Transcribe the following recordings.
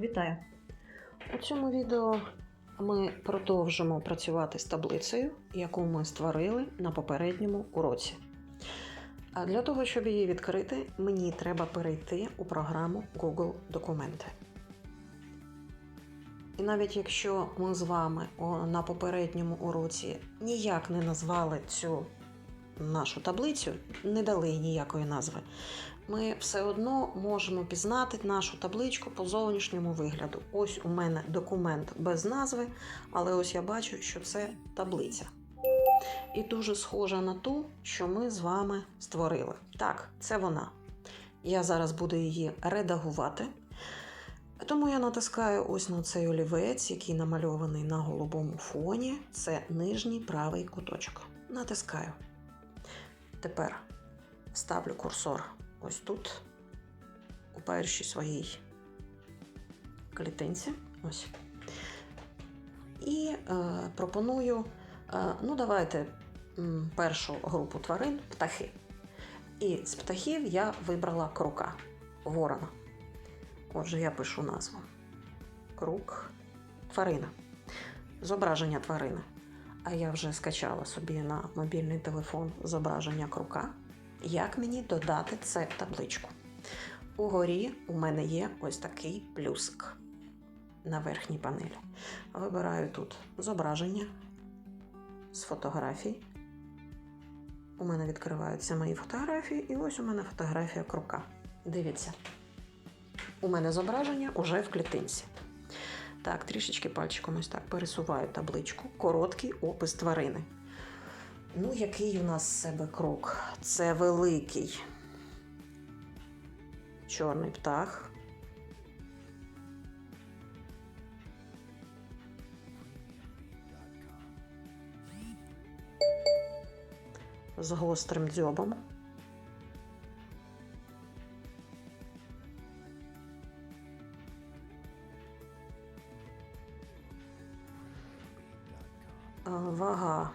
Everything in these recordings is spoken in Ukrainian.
Вітаю! У цьому відео ми продовжимо працювати з таблицею, яку ми створили на попередньому уроці. А для того, щоб її відкрити, мені треба перейти у програму Google Документи. І навіть якщо ми з вами на попередньому уроці ніяк не назвали цю нашу таблицю, не дали ніякої назви, ми все одно можемо пізнати нашу табличку по зовнішньому вигляду. Ось у мене документ без назви, але ось я бачу, що це таблиця. І дуже схожа на ту, що ми з вами створили. Так, це вона. Я зараз буду її редагувати. Тому я натискаю ось на цей олівець, який намальований на голубому фоні. Це нижній правий куточок. Натискаю. Тепер ставлю курсор ось тут, у першій своїй клітинці. Ось. І е, пропоную, е, ну, давайте першу групу тварин птахи. І з птахів я вибрала крука ворона. Отже, я пишу назву. Крук тварина. Зображення тварини. А я вже скачала собі на мобільний телефон зображення крука. Як мені додати це в табличку? Угорі у мене є ось такий плюсик на верхній панелі. Вибираю тут зображення з фотографій. У мене відкриваються мої фотографії, і ось у мене фотографія крука. Дивіться, у мене зображення уже в клітинці. Так, трішечки пальчиком ось так пересуваю табличку. Короткий опис тварини. Ну, який у нас себе крок? Це великий чорний птах. З гострим дзьобом. Вага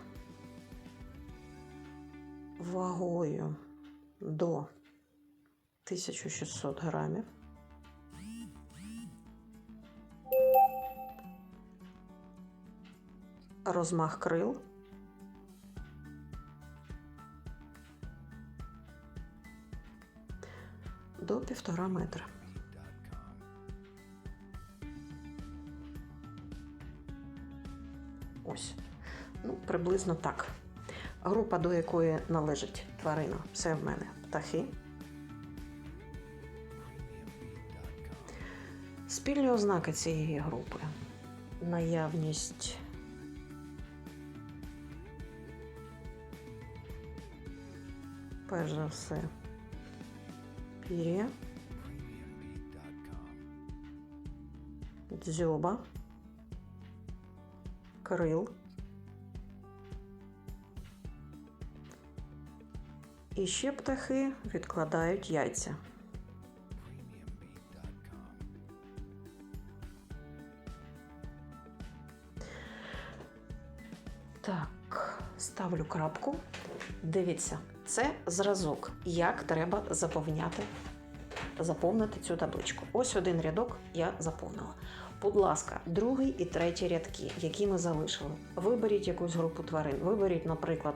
вагою до 1600 грамів. Розмах крил. До півтора метра. Ось. Ну, приблизно так. Група, до якої належить тварина, це в мене птахи. Спільні ознаки цієї групи. Наявність перш за все пір'я, дзьоба, крил. І ще птахи відкладають яйця. Так, ставлю крапку. Дивіться, це зразок, як треба заповняти, заповнити цю табличку. Ось один рядок я заповнила. Будь ласка, другий і третій рядки, які ми залишили. Виберіть якусь групу тварин. Виберіть, наприклад,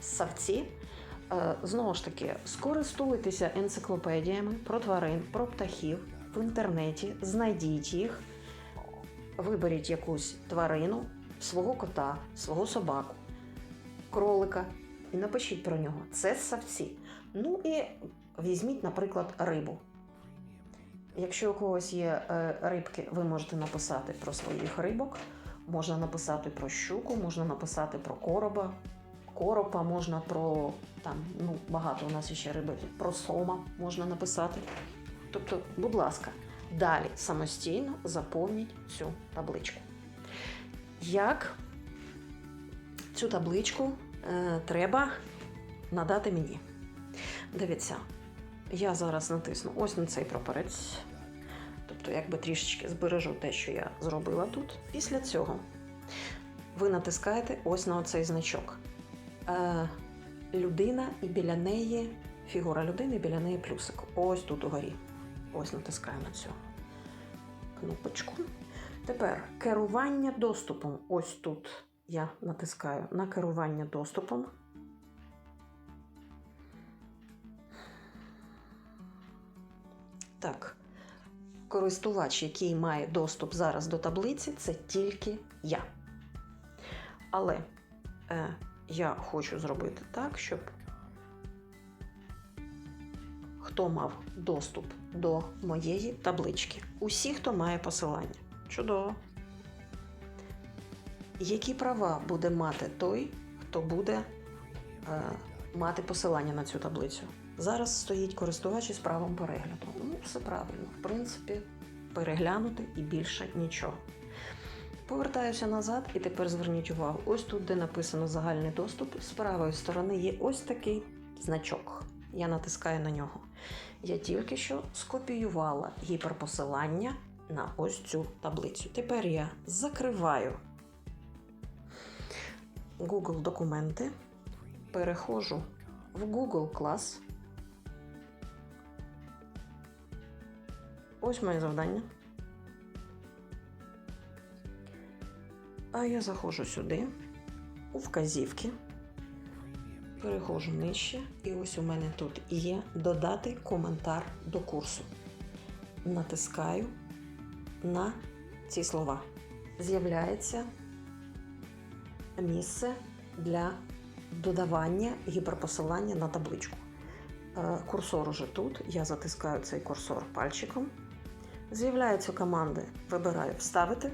савці. Е, Знову ж таки, скористуйтеся енциклопедіями про тварин, про птахів в інтернеті, знайдіть їх, виберіть якусь тварину, свого кота, свого собаку, кролика і напишіть про нього. Це савці. Ну і візьміть, наприклад, рибу. Якщо у когось є е, рибки, ви можете написати про своїх рибок, можна написати про щуку, можна написати про короба, коропа, можна про там, ну, багато у нас ще риби, про сома можна написати. Тобто, будь ласка, далі самостійно заповніть цю табличку. Як цю табличку е, треба надати мені? Дивіться, я зараз натисну ось на цей прапорець. Тобто, якби трішечки збережу те, що я зробила тут. Після цього ви натискаєте ось на оцей значок. Е, людина і біля неї фігура людини, біля неї плюсик. Ось тут угорі. Ось натискаю на цю кнопочку. Тепер керування доступом. Ось тут я натискаю на керування доступом. Так, користувач, який має доступ зараз до таблиці, це тільки я. Але е, я хочу зробити так, щоб хто мав доступ до моєї таблички. Усі, хто має посилання. Чудово. Які права буде мати той, хто буде е, мати посилання на цю таблицю? Зараз стоїть користувач із правом перегляду. Ну, все правильно. В принципі, переглянути і більше нічого. Повертаюся назад, і тепер зверніть увагу: ось тут, де написано загальний доступ, з правої сторони є ось такий значок. Я натискаю на нього. Я тільки що скопіювала гіперпосилання на ось цю таблицю. Тепер я закриваю Google документи, переходжу в Google клас. Ось моє завдання. А я заходжу сюди, у вказівки, переходжу нижче, і ось у мене тут є додати коментар до курсу. Натискаю на ці слова. З'являється місце для додавання гіперпосилання на табличку. Е, Курсор уже тут. Я затискаю цей курсор пальчиком. З'являються команди. Вибираю Вставити.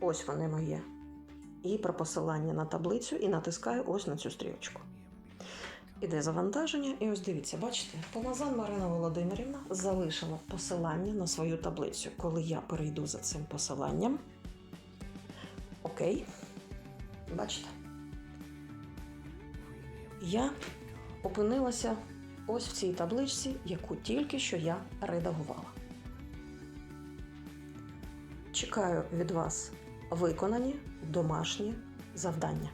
Ось вони моє. Гіперпосилання на таблицю і натискаю ось на цю стрілочку. Іде завантаження, і ось дивіться, бачите, Помазан Марина Володимирівна залишила посилання на свою таблицю. Коли я перейду за цим посиланням. Окей. Бачите? Я опинилася ось в цій табличці, яку тільки що я редагувала. Чекаю від вас виконані домашні завдання.